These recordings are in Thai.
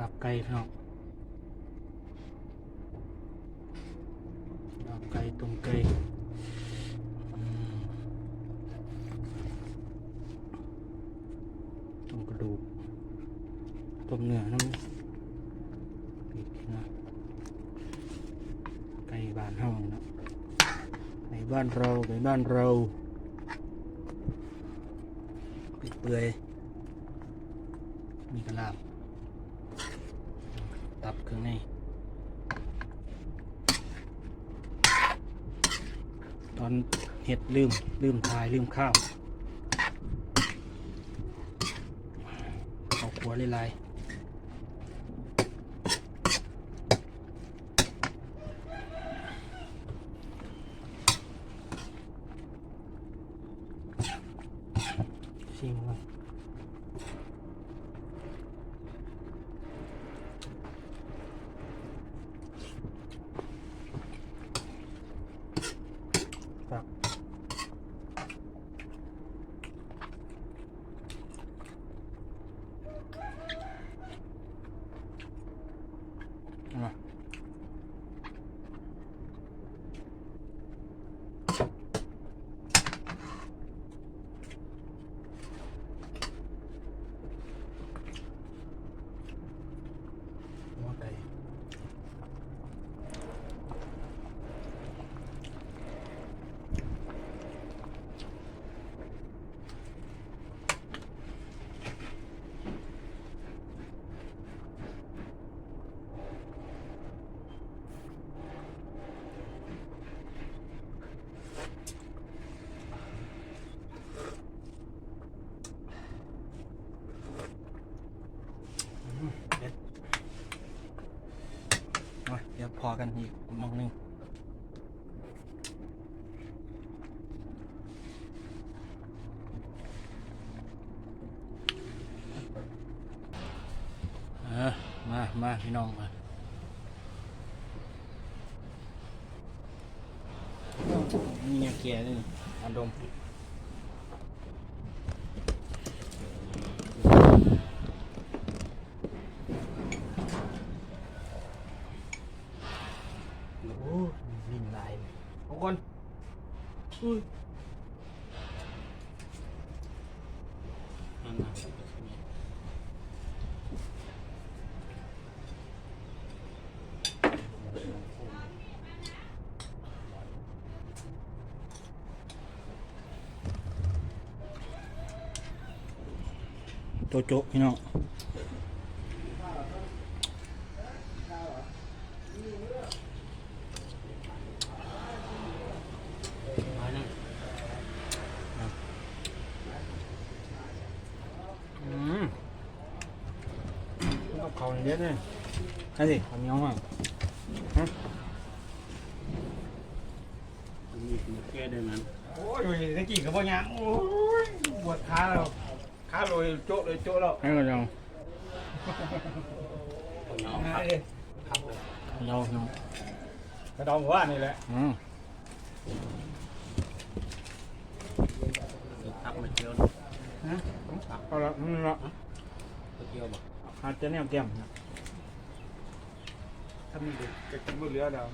ลาบไก่พี่น้องลาบไก่ต้มไก่อืมต้มกระดูกต้มเนื้อน้ำอีกนะไก่บ้านเฮาเนะในบ้านเราในบ้านเราเปื่อยมีกระลาบ ตับเครื่องในตอนเห็ดลืม ลืมทาย ลืมข้าวเอาขัวลายๆชิมก่อนครับเอามาหัวไก่อืมเด็ดเอาเดี๋ยว พอกันอีกมองหนึงเออมามาพี่น้องมานี่เนี่ยเกียร์นี่อันดม โอ้วิ่งลายเลยเอาก่อน อุ้ยนั่นน่ะโจโจะพี่น้อง มานั่งอืมกับ เขาเยอะเลยนั่นสิข้าวเหนียวอะฮะมีแก้ได้นั้นโอ้ยตะกี้กับพ่อยังโอ้ยปวดขาแล้วขาลอยโจ๊ะเลยโจ๊ะแล้วให้กันยังคนเอาง่าพัยบเลยพับเลยเราเนาะกระดองว่านี่แหละอืมพับมาเจียวฮะเอาละอืมละมาเจียวบ่ อาจจะแนวแก้มนะถ้ามีเด็กจะกินบนเรือแล้ว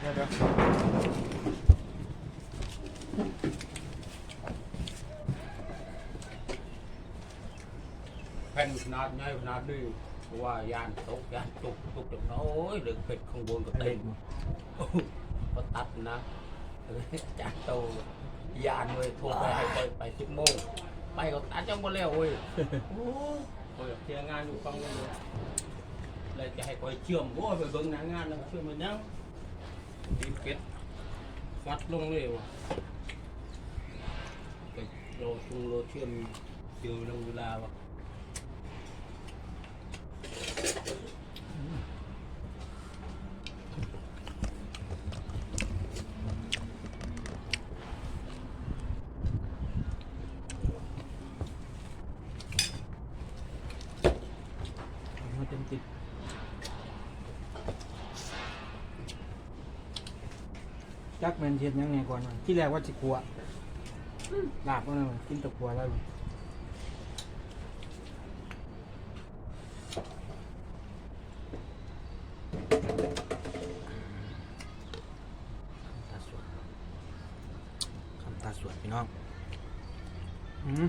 เดี๋ยวเดี๋ยวแผ่นขนาดใหญ่ขนาดนี้เพราะว่ายานตกยานตกตกจากน้อยเด็กเป็ดข้างบนก็เต็มโอ้โหก็ตัดนะจานโตยานเลยโทรไปให้ไปไปสิบโมง ไปก็ตัดจังบ่แล้วเว้ยโอ้ยโอ้ยเที่ยงงานอยู่ฟังกันเลยเลยจะให้คอยเชื่อมโอ้ยไปเบิ่งหน้างานแล้วเชื่อมมันยังดีเป็ดฟัดลงเลยว่ะไปโรชุงโรเชื่อมเดียวลงเวลาวะ มาเต็ติดจักแมนเทียนยังไงก่อนนะที่แรกว่าจะกลัวลาบก็เลยกินตะกัวแล้วคำตาสวนพี่น้อง อืม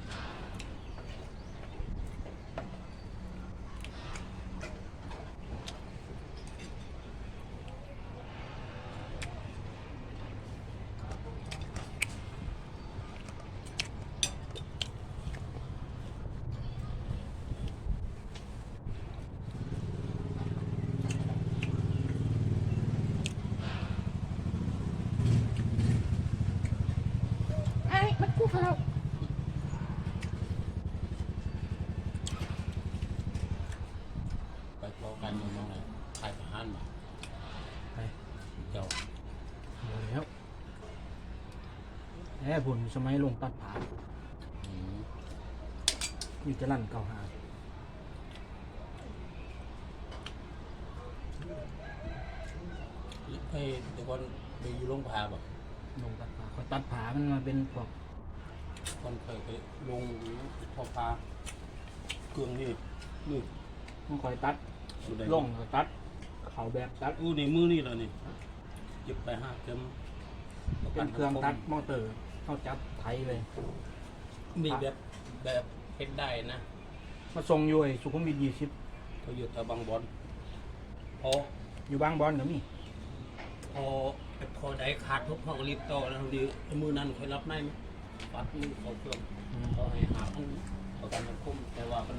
ไอ้มันกูเขา ไปพอกันอยู่มองไหนขายทหารมา ไป เจ้า เดี๋ยวแล้ว แอบบุญสมัยลงตัดผาอืมอยู่จะลั่นเก่าหาไอ้ตะกอนไปอยู่โรงพยาบาลลงตัดผาเขาตัดผามันมาเป็นพวกคนเคยไปลงพอพาเครื่องนี่นี่มันคอยตัดสุดใดลงก็ตัด เขาแบบตัดอู้ในมือนี่แล้วนี่เจ็บไปห้าเข็มเป็นเครื่องตัดมอเตอร์ เข้าจับไทยเลยมีแบบแบบเฮ็ดได้นะมาส่งอยู่ไอ้สุขุมวิทยี่สิบเขาอยู่แถวบางบอนพออยู่บางบอนก็มีพอพอได้ขาดทุกห้องรีบต่อแล้วดีมือนั้นเคยรับได้ไหมปัดมือเขาเครื่องอืมเขาให้หาพันประกันสังคมแต่ว่ามัน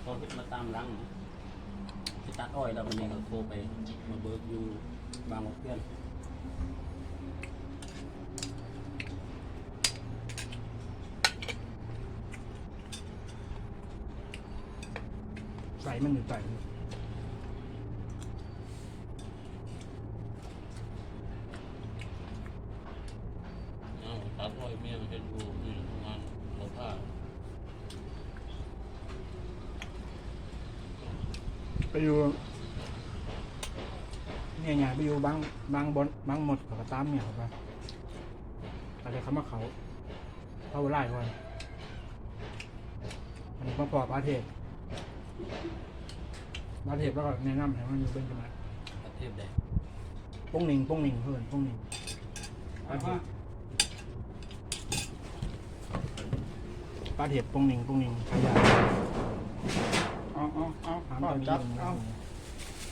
เขาเฮ็ดมาตามหลังที่ตัดอ้อยแล้วมันนี่ก็โทรไปมาเบิกอยู่บางเพื่อน ใส่มันอยู่ใส่อ้าตัดอ้อยเมียเห็นรูนี่งานเราผ้าไปอยู่ เนี่ยไงไปอยู่บางบางบอนบางหมดกับตามเนี่ยเขาไปอะไรเขามาเขาเขาไล่ก่อนอันนี้มาพอประเทศ ประเทศแล้วก็แนะนำให้มันอยู่เป็นจังหวัดประเทศใดป้งหนิงป้งหนิงเพื่อนป้งหนิงประเทศประเทศป้งหนิงป้งหนิงขยะเอาเอาเอาถามเอาตอนนี้จับเอา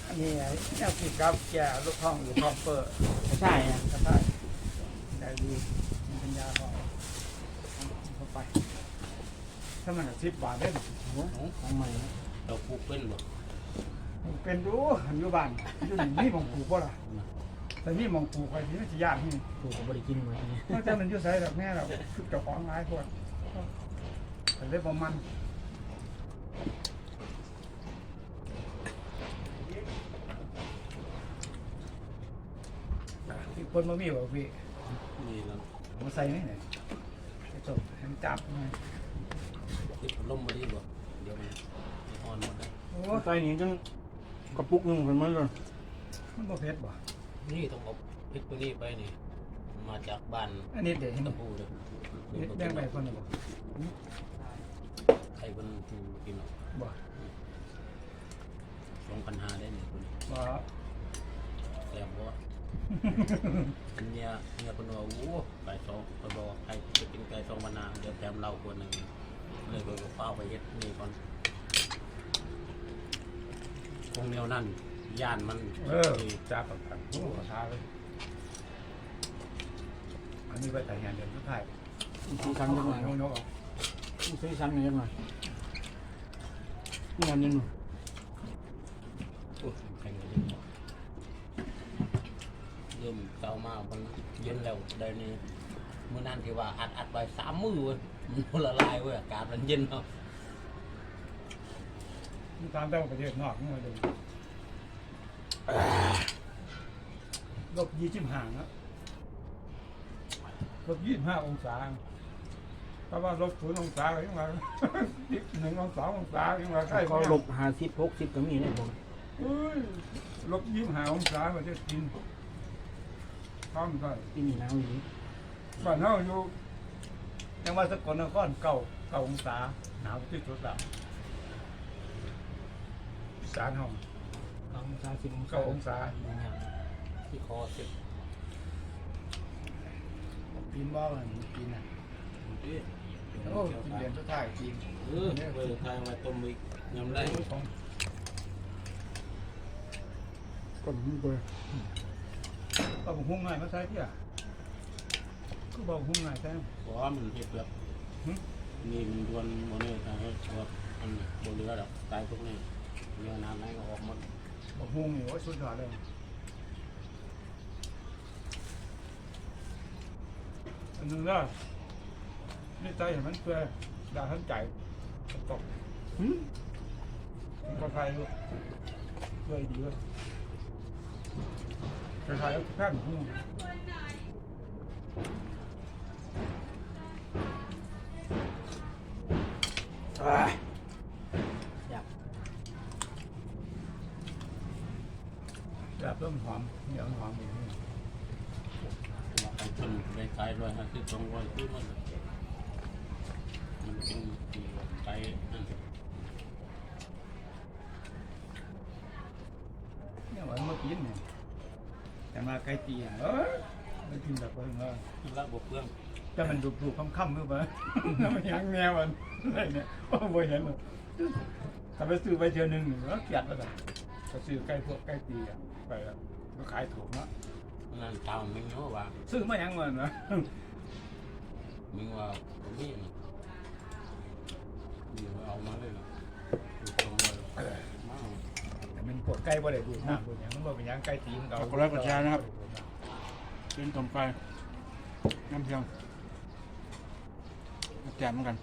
อันนี้ไอ้แนวกินกับแก่ลูกท้องหรือท้องเปิดไม่ใช่อะก็ได้ได้ดีมีปัญญาพอเข้าไปถ้ามันสิบบาทได้บ่โอ้โหของใหม่นะ เราปลูกเป็นบ่เป็นดูหันอยู่บ้านอยู่นี่มีหมองปลูกบ่ล่ะแต่มีหมองปลูกไปที่มันสิยากนี่ถูกกับบริกินมาทีนี้นอกจากมันอยู่ไสดอกแม่เราคือเจ้าของหลายคนแต่เลยบ่มันอีกคนบ่มีบ่พี่นี่แล้วมาใส่นี่ไหนไปจบให้มันจับหน่อยติดพัดลมมาดีบ่เดี๋ยวมัน อ่อนหมดนะโอ้ใส่นี้จังกระปุกหนึงเป็นมันเลยมันบ่เผ็ดบ่นี่ต้องเอาพริกตัวนี้ไปนี่ มาจากบ้านอันนี้เด็ดเห็นตะปูเลยแบ่งไปคนละบ่ใครเป็นผู้กินหรอกบ่สองพันห้าได้เนี่ยคนนี้บ่แซ่บบ่อันเนี้ยเนี้ยเป็นว่าโอ้ไก่สองคนบอกว่าใครจะกินไก่สองพันห้าเดี๋ยวแถมเราคนหนึ่งเลยไปกับเป้าไปเฮ็ดนี่ก่อน คงแนวนั้นย่านมันเออจับกับกันโอ้ทาเลยอันนี้ไว้แต่งานเดือนสุดท้ายสีสันยังไงยกยกออกสีสันยังไงนี่อันนี้หนูโอ้ยแข่งกันเยอะเริ่มเก่ามากมันเย็นแล้วเดี๋ยวนี้มื้อนั้นที่ว่าอัดอัดไว้สามมื้อเว้ยมันละลายเว้ยอากาศมันเย็นเนาะนี่ ตามแต่ว่าประเทศนอกนี่มาดูลบยี่สิบห้านะลบยี่สิบห้าองศาเพราะว่าลบศูนย์องศาก็ยังไงหนึ่งองศาองศายังไงใกล้เขาหลบหาสิบหกสิบก็มีเนี่ยผมเอ้ยลบยี่สิบห้าองศาประเทศจีนพร้อมกันที่นี่หนาวอยู่บ้านเฮาอยู่ยังว่าสกลนครเก่าเก่าองศาหนาวที่สุดแล้ว อีสารเฮาสององศาสิบองศาเก้าองศาที่คอสิบกินบ่มันกินอะโอ้กินเดือนสุดท้ายกินเออไปทางมาต้มอีกยำได้ของก็มันไปก็บ่หุ้งง่ายมาใช้ที่อะก็บอกหุ้งง่ายใช่เพราะว่ามันเห็ดแบบนี่มันดวนโมเนตนะแบบมันบนเรือดอกตายพวกนี้ เรือน้ำไหนก็ออกหมดบอกหุ้งนี่ว่าสุดยอดเลยอันนึงก็นี่ใจเห็นมันเพื่อด่าทั้งใจตกหืมมันก็ไทยลูกเพื่อดีเลยไทยแล้วแค่หุ้ ขายร้อยห้าสิบสองร้อยคือมันมันเป็นตีว่าไปนั่นเนี่ยวันเมื่อกี้เนี่ยแต่มาไกลตีอะเออไม่กินแบบว่าเออละบกเครื่องจะมันดูดูค่ำๆคือเปล่าแล้วมันยังแนวมันอะไรเนี่ยโอ้โหเห็นเลยถ้าไปซื้อไปเทียวหนึ่งแล้วเกลียดแล้วกันก็ซื้อใกล้พวกใกล้ตีอะไปแล้วก็ขายถูกเนาะ นั่นเท่ามึงเนาะว่าซื้อมายังมันนะมึงว่าตรงนี้นะมึงเอามาเลยนะตรงเลยมาแต่มันปวดใกล้บ่ได้ดูดน้ำดูดหยังมันบ่เป็นหยังใกล้ตีมันเก่าขอบคุณแล้วกดแชร์นะครับกินต้มไก่น้ำเพียงแจ่มเหมือนกัน